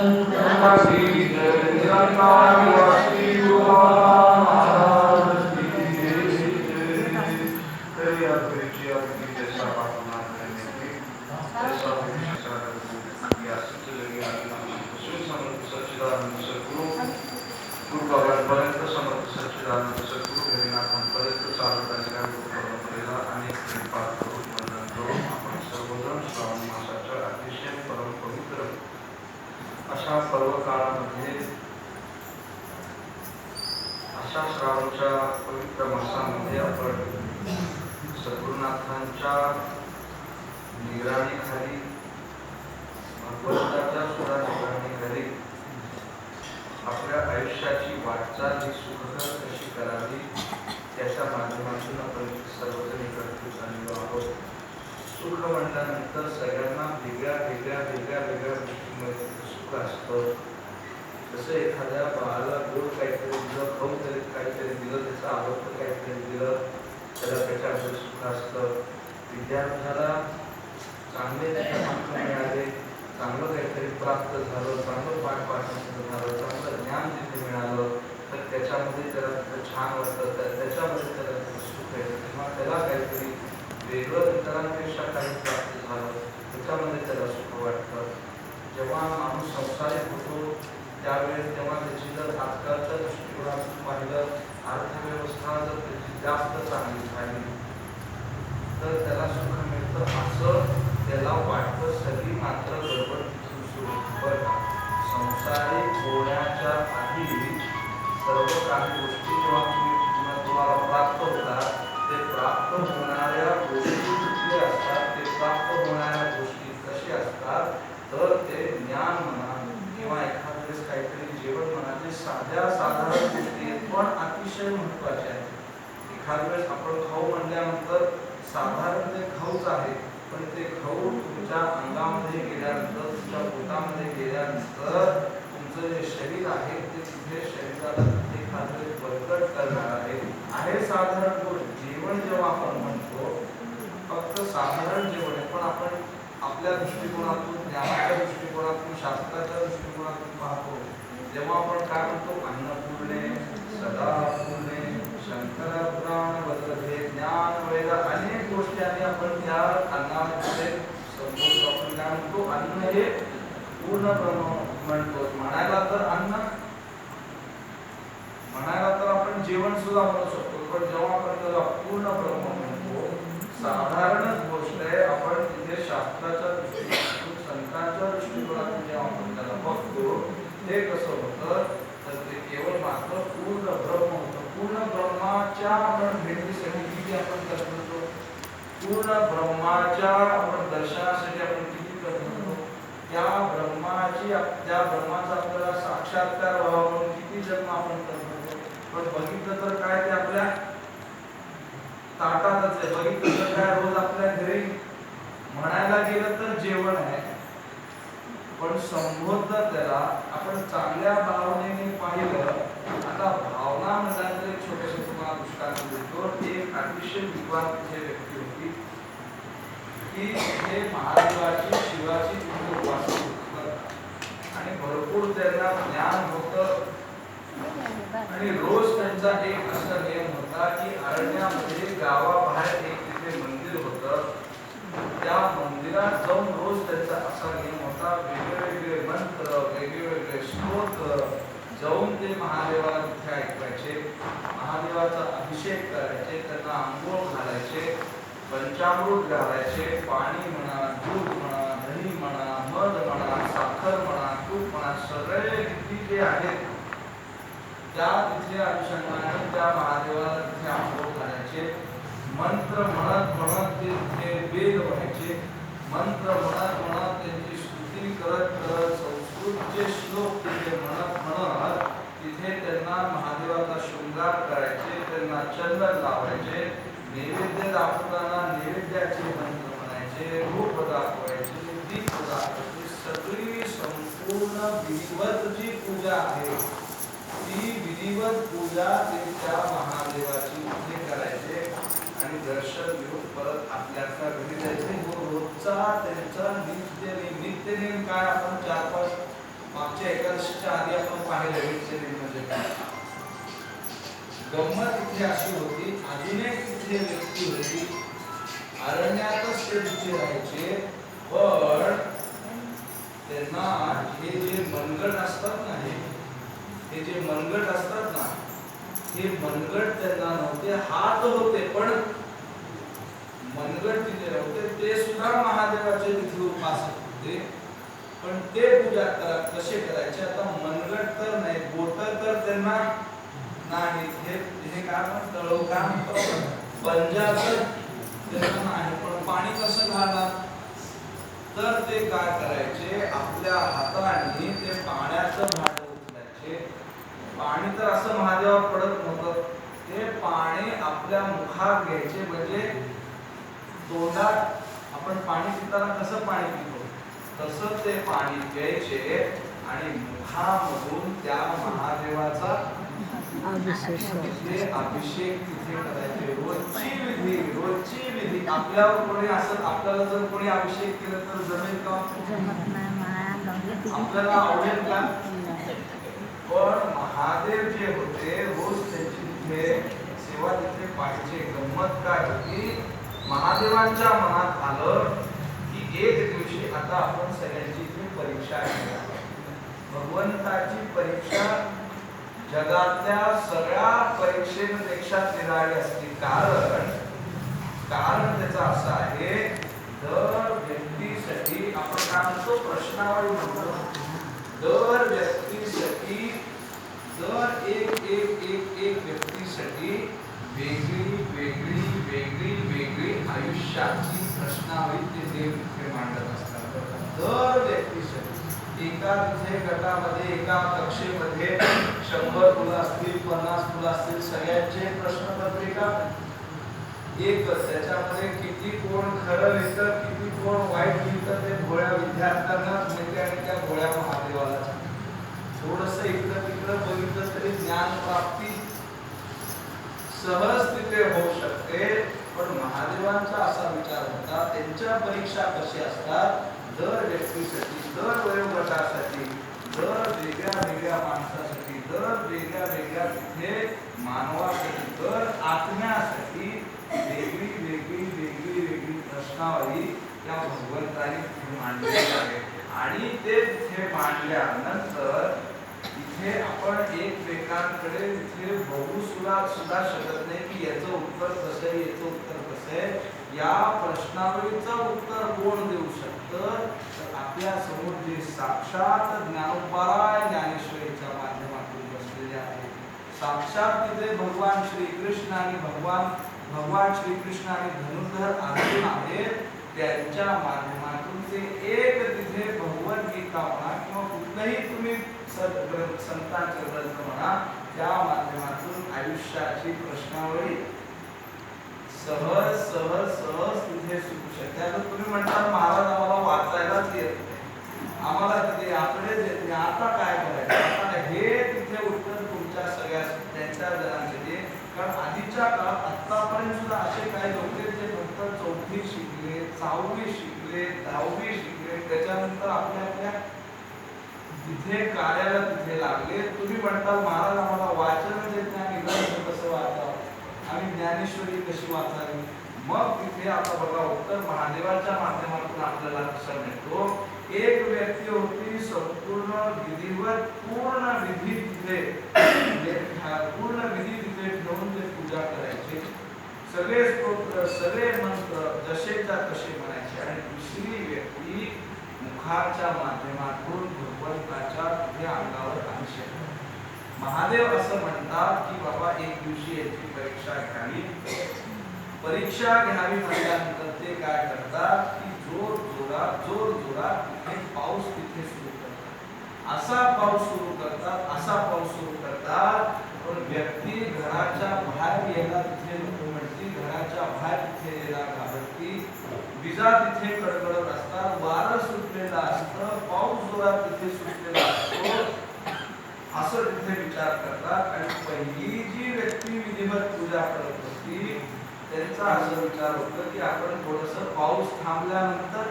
पर्यंत अशा सर्व काळामध्ये अशा श्रावणच्या पवित्र मासामध्ये आपण सद्गुरुनाथांच्या निगराणीखाली भगवंताच्या सुद्धा निगराणीखाली आपल्या आयुष्याची वाटचाल ही सुखकर कशी करावी त्याच्या माध्यमातून आपण सर्वजण एकत्रित झालेलो आहोत. सुख म्हटल्यानंतर सगळ्यांना वेगळ्या वेगळ्या वेगळ्या वेगळ्या गोष्टींमध्ये सुख असतं जसं एखाद्या बाळाला गोड काहीतरी दिलं खाऊ तरी काहीतरी दिलं त्याचं आवडतं काहीतरी दिलं त्याला त्याच्यामध्ये सुख असतं. विद्यार्थ्याला चांगले त्याच्या मार्क मिळाले चांगलं काहीतरी प्राप्त झालं चांगलं पाठ पाठांतर झालं चांगलं ज्ञान तिथे मिळालं तर त्याच्यामध्ये त्याला तिथं छान वाटतं तर त्याच्यामध्ये त्याला तिथं सुख येतं किंवा त्याला काहीतरी वेगळं इतरांपेक्षा काही प्राप्त झालं त्याच्यामध्ये त्याला सुख वाटतं. जेव्हा माणूस संसारिक होतो त्यावेळेस तेव्हा त्याची जर आजकालच्या दृष्टिकोनातून पाहिलं अर्थव्यवस्था जर त्याची जास्त चांगली झाली तर त्याला सुख मिळतं. असं त्याला वाटतं सगळी मात्र साधारण गोष्ट जेवण जेव्हा आपण म्हणतो फक्त साधारण जेवण आहे पण आपण आपल्या दृष्टिकोनातून ज्ञानाच्या दृष्टिकोनातून शास्त्राच्या दृष्टिकोनातून पाहतो जेव्हा आपण काय म्हणतो अन्नपूर्णे सदापूर्णे पूर्णे शंकर ज्ञान वगैरे अनेक गोष्टी आणि आपण त्या अन्नामध्ये संबोधतो आपण काय म्हणतो अन्न हे पूर्ण म्हणतो. म्हणायला तर अन्न म्हणायला तर आपण जेवण सुद्धा म्हणू शकतो. पण जेव्हा आपण त्याला पूर्ण ब्रह्म म्हणतो साधारणच गोष्ट आहे आपण तिथे शास्त्राच्या दृष्टीकोनातून संतांच्या दृष्टिकोनातून जेव्हा आपण त्याला बघतो ते कसं होतं? तर ते केवळ मात्र पूर्ण ब्रह्म होतं. पूर्ण ब्रह्माच्या आपण भेटीसाठी किती आपण करतो पूर्ण ब्रह्माच्या आपण दर्शनासाठी आपण किती करतो त्या ब्रह्माची त्या ब्रह्माचा आपल्याला साक्षात्कार व्हावा म्हणून किती जन्म आपण करतो पण बघितलं तर काय ते आपल्या ताटातच आहे. बघितलं तर काय रोज आपल्या घरी म्हणायला गेलं तर जेवण आहे. पण संबोधलं त्याला आपण चांगल्या भावनेने पाहिलं आता भावना म्हणाल एक छोटस तुम्हाला दृष्टांत देतो एक अतिशय विद्वान व्यक्ती होती. की हे महादेवाची शिवाची उपासना आणि भरपूर त्यांना ज्ञान होतं. आणि रोज त्यांचा एक असा नियम होता की अरण्यामध्ये गावाबाहेर एक तिथे मंदिर होतं. त्या मंदिरात जाऊन रोज त्यांचा असा नियम होता वेगवेगळे मंत्र वेगवेगळे श्लोक जाऊन ते महादेवाला तिथे ऐकवायचे. महादेवाचा अभिषेक करायचे त्यांना आंघोळ घालायचे पंचामृत घालायचे पाणी म्हणा दूध म्हणा दही म्हणा मध म्हणा साखर म्हणा तूप म्हणा सगळे रीती जे आहेत त्या तिथल्या अनुषंगाने त्या महादेवाला तिथे आंघोळ घालायचे मंत्र म्हणत म्हणत ते तिथे वेद व्हायचे मंत्र म्हणत म्हणत त्यांची स्तुती करत करत संस्कृतचे श्लोक तिथे म्हणत म्हणत तिथे त्यांना महादेवाचा शृंगार करायचे त्यांना चंदन लावायचे नैवेद्य दाखवताना नैवेद्याचे मंत्र म्हणायचे रूप दाखवायचे दीप दाखवायचे सगळी संपूर्ण विधिवत जी पूजा आहे पूजा त्या महादेवाची पूजे करायचे आणि दर्शन घेऊन परत आपल्या आपल्या घरी जायचे व रोजचा त्यांचा नित्य नेम नित्य नेम काय आपण चार पाच मागच्या एकादशीच्या आधी आपण पाहिलं नित्य नेम म्हणजे काय गंमत इथे अशी होती अजून एक तिथे व्यक्ती होती. अरण्यातच ते तिथे राहायचे पण त्यांना हे जे मनगट असतात ना हे जे मनगट असतात ना हे मनगट त्यांना नव्हते हात होते पण मनगट तिथे नव्हते. ते सुद्धा महादेवाचे तिथे उपासक होते. पण ते पूजा करा कसे करायचे? आता मनगट तर नाही बोट तर त्यांना नाही. हे हे काय आपण तळव त्यांना नाही. पण पाणी कसं घालणार? तर ते काय करायचे? आपल्या हाताने ते पाण्याचं भांड उचलायचे. पाणी तर असं महादेवा पडत नव्हतं. ते पाणी आपल्या मुखात घ्यायचे म्हणजे तोंडात आपण पाणी पिताना कसं पाणी पितो? तसं ते पाणी घ्यायचे आणि मुखामधून त्या महादेवाचा अभिषेक तिथे अभिषेक तिथे करायचे. रोजची विधी रोजची विधी. आपल्यावर कोणी असं आपल्याला जर कोणी अभिषेक केलं तर जमेल का? आपल्याला आवडेल का? पण महादेव जे होते रोज त्यांची तिथे सेवा तिथे पाहिजे गंमत काय होती? महादेवांच्या मनात आलं की एक दिवशी आता आपण सगळ्यांची इथे परीक्षा आहे भगवंताची परीक्षा जगातल्या सगळ्या परीक्षेपेक्षा निराळी असते. कारण कारण त्याचं असं आहे दर व्यक्तीसाठी आपण काय म्हणतो? प्रश्नावळी म्हणतो. दर व्यक्तीसाठी दर एक एक एक एक व्यक्तीसाठी वेगळी वेगळी वेगळी वेगळी आयुष्याची प्रश्नावली ते देव तिथे मांडत असतात. दर व्यक्तीसाठी एका तिथे गटामध्ये एका कक्षेमध्ये शंभर मुलं असतील पन्नास मुलं असतील सगळ्यांचे प्रश्नपत्रिका एकच त्याच्यामध्ये किती कोण खरं लिहितं किती कोण वाईट लिहितं ते भोळ्या विद्यार्थ्यांनाच मिळते आणि त्या भोळ्या महादेवाला थोडस इकडं तिकडं बघितलं तरी ज्ञान प्राप्ती सहज तिथे होऊ शकते. पण महादेवांचा असा विचार होता त्यांच्या परीक्षा कशी असतात? दर व्यक्तीसाठी दर वयोगटासाठी दर वेगळ्या वेगळ्या माणसासाठी दर वेगळ्या वेगळ्या तिथे मानवासाठी दर आत्म्यासाठी वेगळी वेगळी वेगळी वेगळी प्रश्नावली त्या भगवंताने मांडलेली आहे. आणि ते तिथे मांडल्यानंतर इथे आपण एकमेकांकडे इथे बघू सुद्धा सुद्धा शकत नाही की याचं उत्तर कसं आहे याचं उत्तर कसं आहे. या प्रश्नावलीचं उत्तर कोण देऊ शकतं? तर आपल्यासमोर जे साक्षात ज्ञानोपाराय ज्ञानेश्वरीच्या माध्यमातून बसलेले आहे. साक्षात तिथे भगवान श्रीकृष्ण आणि भगवान भगवान श्रीकृष्ण आणि धनुर्धर अर्जुन आहेत. त्यांच्या माध्यमातून ते एक तिथे भगवद्गीता म्हणा किंवा कुठलंही तुम्ही सद्ग्रंथ संतांचे ग्रंथ म्हणा त्या माध्यमातून आयुष्याची प्रश्नावळी सहज सहज सहज तिथे सुटू शकते. आता तुम्ही म्हणता महाराज आम्हाला वाचायलाच येत नाही. आम्हाला तिथे आकडेच येत नाही आता काय करायचं आता हे तिथे उत्तर तुमच्या सगळ्या त्यांच्या जणांसाठी कारण आधीच्या काळात आतापर्यंत सुद्धा असे काही लोक आहेत जे फक्त चौथी शिकले सहावी शिकले दहावी शिकले त्याच्यानंतर आपल्या आपल्या तिथे कार्याला तिथे लागले. तुम्ही म्हणता महाराज आम्हाला वाचन जे ज्ञान आणि कसं वाचावं? आणि ज्ञानेश्वरी कशी वाचावी? मग तिथे आता बघा उत्तर महादेवाच्या माध्यमातून आपल्याला कसा मिळतो एक व्यक्ती होती संपूर्ण विधीवर पूर्ण विधी तिथे म्हणजे पूर्ण विधी तिथे ठेवून ते पूजा करायचे. सगळे स्तोत्र सगळे मंत्र जसेच्या तसे म्हणायचे. आणि दुसरी व्यक्ती मुखाच्या माध्यमातून भगवंताच्या तिथे अंगावर अभिषेक महादेव असं म्हणतात की बाबा एक दिवशी याची परीक्षा घ्यावी. परीक्षा घ्यावी म्हटल्यानंतर ते काय करतात की जोर जोरात जोर जोरात तिथे पाऊस तिथे सुरू करतात. असा पाऊस सुरू करतात असा पाऊस सुरू करतात पण व्यक्ती घराच्या बाहेर यायला तिथे नको म्हणती घराच्या बाहेर तिथे यायला घाबरती. विजा तिथे कडकडत असतात वारं सुटलेलं असतं पाऊस जोरात तिथे सुटलेला असतो. असं तिथे विचार करतात. आणि पहिली जी व्यक्ती विधिवत पूजा करत होती त्यांचा असा विचार होतो की आपण थोडस पाऊस थांबल्यानंतर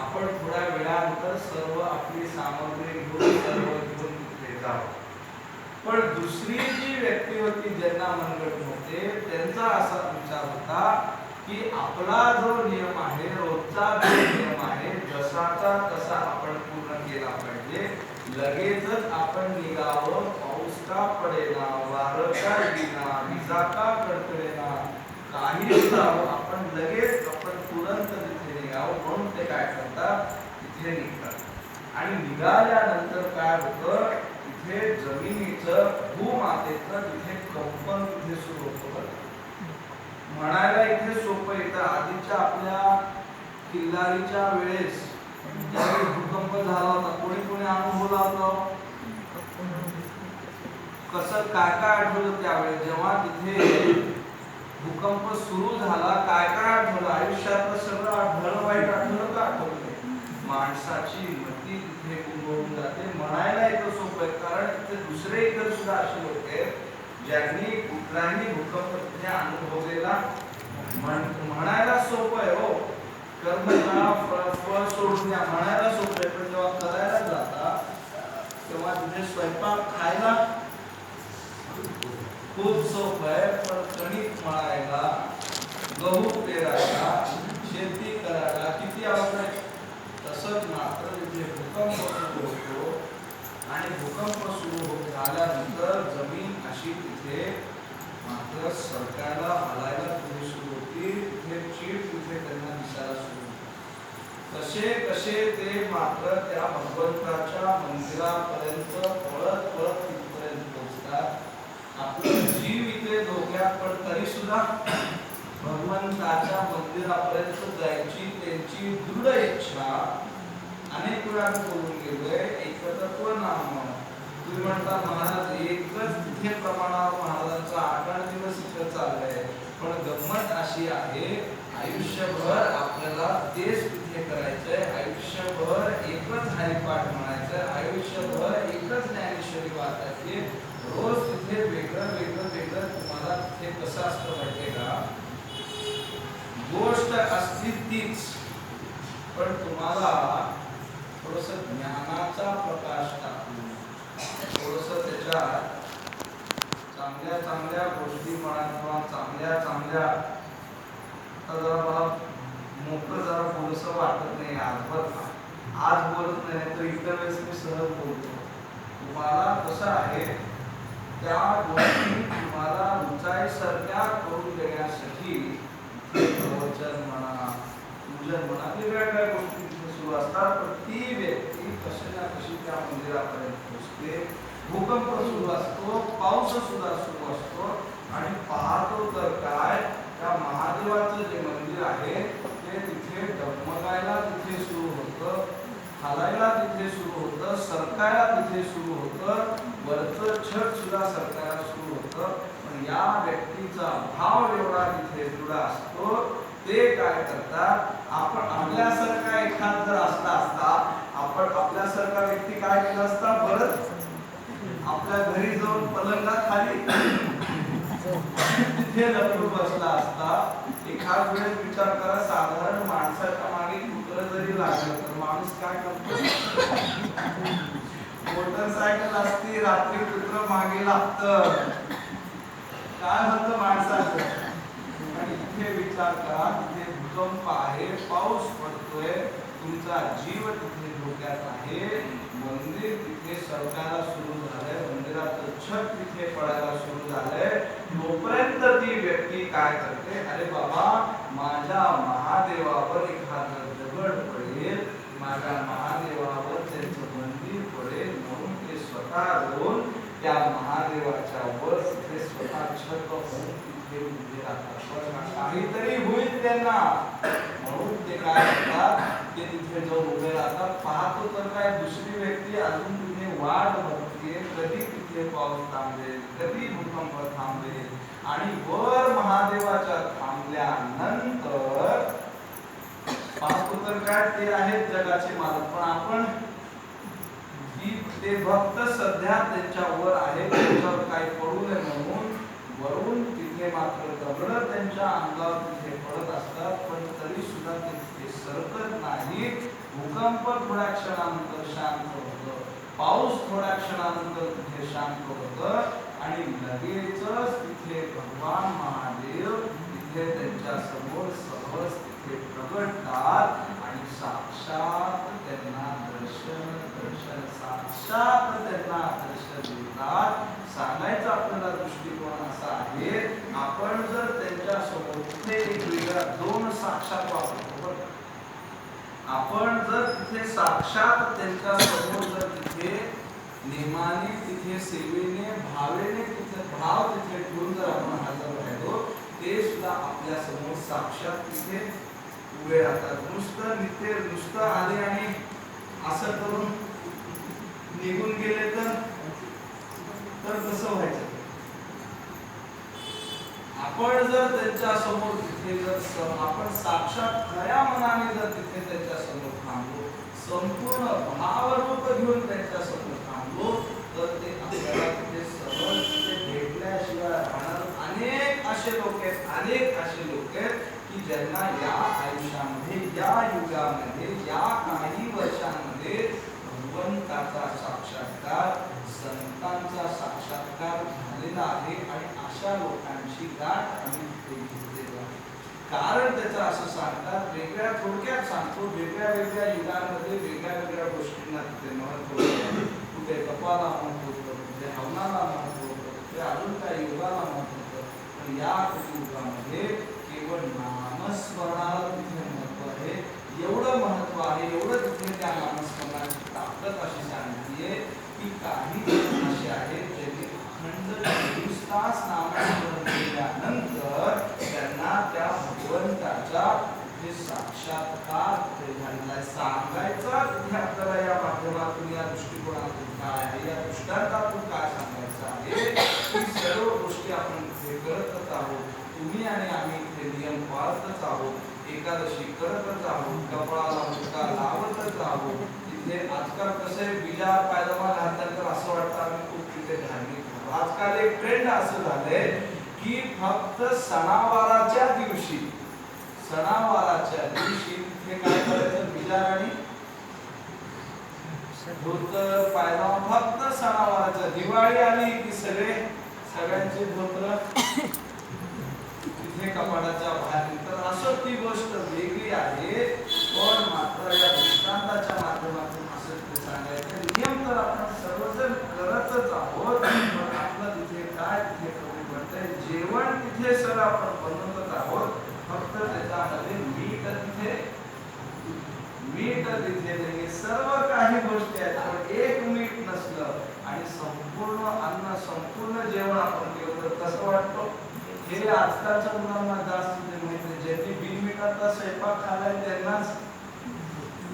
आपण थोड्या वेळानंतर सर्व आपली सामग्री घेऊन सर्व घेऊन तिथे जावं. पण दुसरी जी व्यक्ती होती ज्यांना मनगट होते त्यांचा असा विचार होता की आपला जो नियम आहे रोजचा जो नियम आहे जसाचा तसा आपण पूर्ण केला पाहिजे. लगेचच आपण निघावं पाऊस का पडेना वारं का येईना विजा का कडकडेना काही जावं आपण लगेच आपण तुरंत तिथे निघावं म्हणून ते काय करतात? तिथे निघतात. आणि निघाल्यानंतर काय होतं? तिथे जमिनीचं भूमातेचं तिथे कंपन तिथे सुरू होतं. म्हणायला इथे सोपं येतं आधीच्या आपल्या किल्लारीच्या वेळेस ज्यावेळी भूकंप झाला होता कोणी कोणी अनुभवला होता? कसं काय काय आठवलं त्यावेळेस? जेव्हा तिथे भूकंप सुरू झाला काय काय आठवलं? आयुष्यातलं सगळं आठवलं वाईट आठवलं का आठवलं? माणसाची मती तिथे गुंगवून जाते. म्हणायला इथं सोपं आहे कारण तिथे दुसरे इतर सुद्धा असे होते ज्यांनी कुठलाही भूकंप अनुभवलेला म्हण- म्हणायला सोपं आहे हो. कर्म फळ फळ सोडून द्या म्हणायला सोपं आहे पण जेव्हा करायला जाता तेव्हा तिथे स्वयंपाक खायला खूप सोपं आहे पण कणिक मळायला गहू पेरायला शेती करायला किती आवड आहे? तसंच मात्र तिथे भूकंप सुरू होतो. आणि भूकंप सुरू झाल्यानंतर जमीन अशी तिथे मात्र सरकारला हलायला पुढे सुरू होती तिथे चीड तिथे त्यांना दिसायला सुरू होती कसे कसे ते मात्र त्या भगवंताच्या मंदिरापर्यंत पळत पळत तिथपर्यंत पोहोचतात. आपलं जीव इथे धोक्यात पण तरी सुद्धा भगवंताच्या मंदिरापर्यंत जायची त्यांची दृढ इच्छा अनेक वेळा करून गेलोय. एकतत्व नाम तुम्ही म्हणता महाराज एकच तिथे प्रमाणावर महाराजांचा आठ आठ दिवस इथं चाललंय. पण गंमत अशी आहे आयुष्यभर आपल्याला तेच तिथे करायचंय. आयुष्यभर एकच हरिपाठ म्हणायचंय. आयुष्यभर एकच ज्ञानेश्वरी वाचायची. रोज तिथे वेगळं वेगळं वेगळं तुम्हाला तिथे कसं असतं माहितीये का? गोष्ट असती तीच पण तुम्हाला थोडस ज्ञानाचा प्रकाश टाकून थोडंसं त्याच्या चांगल्या चांगल्या गोष्टी म्हणा किंवा चांगल्या चांगल्या आता जरा मला मोकळं जरा बोलसं वाटत नाही आज बरं का. आज बोलत नाही तर इतर वेळेस मी सहज बोलतो तुम्हाला कसं आहे त्या गोष्टी तुम्हाला उंचाईसारख्या करून देण्यासाठी प्रवचन म्हणा पूजन म्हणा वेगवेगळ्या गोष्टी तिथे सुरू असतात पण ती व्यक्ती कशी ना कशी त्या मंदिरापर्यंत असते भूकंप सुरू असतो पाऊस सुद्धा सुरू असतो आणि पाहतो तर काय? त्या महादेवाचं जे मंदिर आहे ते तिथे डगमगायला तिथे सुरू होतं हालायला तिथे सुरू होतं सरकायला तिथे सुरू होतं वरचं छत सुद्धा सरकायला सुरू होतं. पण या व्यक्तीचा भाव एवढा तिथे दृढ असतो ते काय करतात? आपण आपल्यासारखा एखाद जर असला असता आपण आपल्यासारखा व्यक्ती काय केला असता? बरंच आपल्या घरी जाऊन पलंगाखाली तिथे लपून बसला असता. एखाद वेळेस विचार करा साधारण माणसाच्या मागे कुत्र जरी लागलं तर माणूस काय करतो? मोटरसायकल असती रात्री कुत्र मागे लागतं. काय होतं माणसाचं? आणि इथे विचार करा तिथे भूकंप आहे पाऊस पडतोय तुमचा जीव तिथे धोक्यात आहे. मंदिर तिथे सरकारला सुरू झालंय. मंदिराचं तिथे पडायला सुरू झालंय. तोपर्यंत ती व्यक्ती काय करते? अरे बाबा माझ्या महादेवावर एखादं दगड पडेल. माझ्या महादेवावर त्यांचं मंदिर पडेल म्हणून ते स्वतः जाऊन त्या महादेवाच्या वर तिथे स्वतः छत होऊन तिथे उभे राहतात. काहीतरी होईल त्यांना. म्हणून ते काय करतात? ते तिथे जाऊन उभे राहतात. पाहतो तर काय दुसरी व्यक्ती अजून तिथे वाट बघते. कधी तिथे पाऊस थांबेल कधी भूकंप थांबेल आणि वर महादेवाच्या थांबल्यानंतर पाहतो तर काय ते आहेत जगाचे मालक पण आपण ते भक्त सध्या त्यांच्यावर आहे त्यांच्यावर काही पडू नये म्हणून वरून तिथे मात्र दगड त्यांच्या अंगावर तिथे पडत असतात पण तरी सुद्धा ते तिथे सरकत नाही भूकंप थोड्या क्षणानंतर शांत पाऊस थोड्या क्षणानंतर तिथे शांत होत आणि लगेचच तिथे भगवान महादेव तिथे त्यांच्यासमोर सहज तिथे प्रगटतात आणि साक्षात त्यांना दर्शन दर्शन साक्षात त्यांना दर्शन देतात. सांगायचा आपल्याला दृष्टिकोन असा आहे आपण जर त्यांच्यासमोर तिथे एक दोन साक्षात वापरतो बरं आपण जर तिथे साक्षात त्यांच्यासमोर जर तिथे नेमाने तिथे सेवेने भावेने तिथे भाव तिथे ठेवून जर आपण हजर राहिलो ते सुद्धा आपल्यासमोर साक्षात तिथे उभे राहतात. नुसतं नित्य नुसतं आले आणि असं करून निघून गेले तर तर कसं व्हायचं? आपण जर त्यांच्यासमोर तिथे जर आपण साक्षात खऱ्या मनाने जर तिथे त्यांच्यासमोर थांबलो संपूर्ण भावरूप घेऊन त्यांच्यासमोर थांबलो. तर ते आपल्याला तिथे सहज भेटल्याशिवाय राहणार अनेक असे लोक आहेत अनेक असे लोक आहेत की ज्यांना या आयुष्यामध्ये या युगामध्ये या काही वर्षांमध्ये भगवंताचा साक्षात्कार संतांचा साक्षात्कार झालेला आहे आणि अशा लोकांची गाठ आम्ही कारण त्याचं असं सांगतात वेगळ्या थोडक्यात सांगतो वेगळ्या वेगळ्या युगांमध्ये वेगळ्या वेगळ्या गोष्टींना तिथे महत्त्व कुठे कपाला महत्त्व होतं कुठे हवनाला महत्त्व होतं कुठे अजून काही युगाला महत्त्व होतं पण या युगामध्ये केवळ नामस्मरणाला तिथे महत्त्व आहे. एवढं महत्त्व आहे एवढं तिथे त्या नामस्मरणाची ताकद अशी सांगितली की काही असे आहेत ज्यांनी अखंड चोवीस तास नामस्मरण केल्यानंतर त्यांना त्या भगवंताच्या हे साक्षात्कार तिथे झालेला आहे सांगायचा तिथे आपल्याला या माध्यमातून या दृष्टिकोनातून काय आहे या दृष्टांतातून काय सांगायचं आहे सर्व गोष्टी आपण इथे करतच आहोत तुम्ही आणि आम्ही इथे नियम पाळतच आहोत एकादशी करतच आहोत कपाळाला मुका लावतच आहोत तिथे आजकाल कसे आहे बिजा पायजमा घालतात तर असं वाटतं आम्ही खूप तिथे धार्मिक आहोत. आजकाल एक ट्रेंड असं झालंय की फक्त सणावाराच्या दिवशी सणावाराच्या दिवशी हे काय करायचं? विचार आणि धोतर पायजामा फक्त सणावाराच्या दिवाळी आली की सगळे सगळ्यांचे धोतर तिथे कपाडाच्या बाहेर तर असं ती गोष्ट वेगळी आहे. पण मात्र या दृष्टांताच्या माध्यमातून असं ते सांगायचं. नियम तर आपण सर्वजण करतच आहोत पण आपलं तिथे काय तिथे कमी पडतंय. जेवण तिथे सर आपण बनवून आहोत फक्त त्याच्यामध्ये मीठ तिथे मीठ तिथे नाही सर्व काही गोष्टी आहेत पण एक मीठ नसलं आणि संपूर्ण अन्न संपूर्ण जेवण आपण केलं तर कसं वाटतं हे मुलांना जास्त ते माहीत नाही ज्यांनी बिनमिठाचा स्वयंपाक खाल्लाय त्यांनाच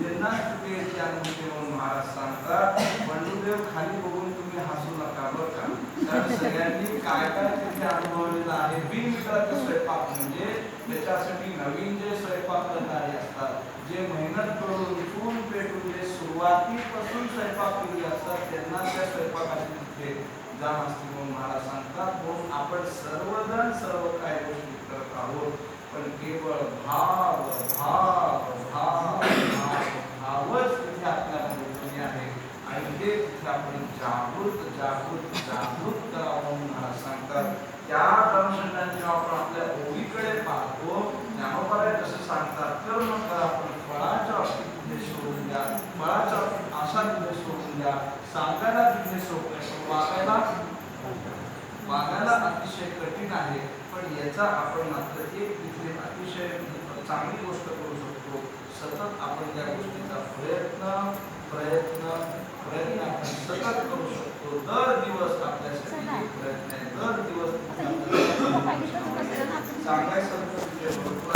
त्यांनाच तिथे याची महाराज सांगतात पंडुदेव खाली बघून तुम्ही हसू नका बरं का? कारण सगळ्यांनी काय काय तिथे अनुभवलेलं आहे. बिनमिठाचा स्वयंपाक म्हणजे त्याच्यासाठी नवीन जे स्वयंपाक करणारे असतात जे मेहनत करून चून पेटून जे सुरुवातीपासून स्वयंपाक केली असतात त्यांना त्या स्वयंपाकाची तिथे असते म्हणून महाराज सांगतात. म्हणून आपण सर्वजण सर्व काही गोष्टी करत आहोत. पण केवळ भाव भाव भाव भाव भावच म्हणजे तिथे आपल्यामध्ये कमी आहे. आणि ते तिथे आपण जागृत जागृत जागृत करावं म्हणून महाराज सांगतात. त्या अनुषंगाने जेव्हा आपण आपल्या ओळीकडे पाहतो ज्ञानोबाला जसं सांगतात कर्म करा आपण फळाच्या बाबतीत तिथे सोडून द्या. फळाच्या बाबतीत आशा तिथे सोडून द्या. सांगायला तिथे सोडून वागायला वागायला अतिशय कठीण आहे पण याचा आपण मात्र एक तिथे अतिशय चांगली गोष्ट करू शकतो. सतत आपण त्या गोष्टीचा प्रयत्न प्रयत्न प्रयत्न आपण सतत करू शकतो. दर दिवस आपल्यासाठी प्रयत्न आहे. दर दिवस तिथे आपल्याला सांगायचं तर तिथे भरपूर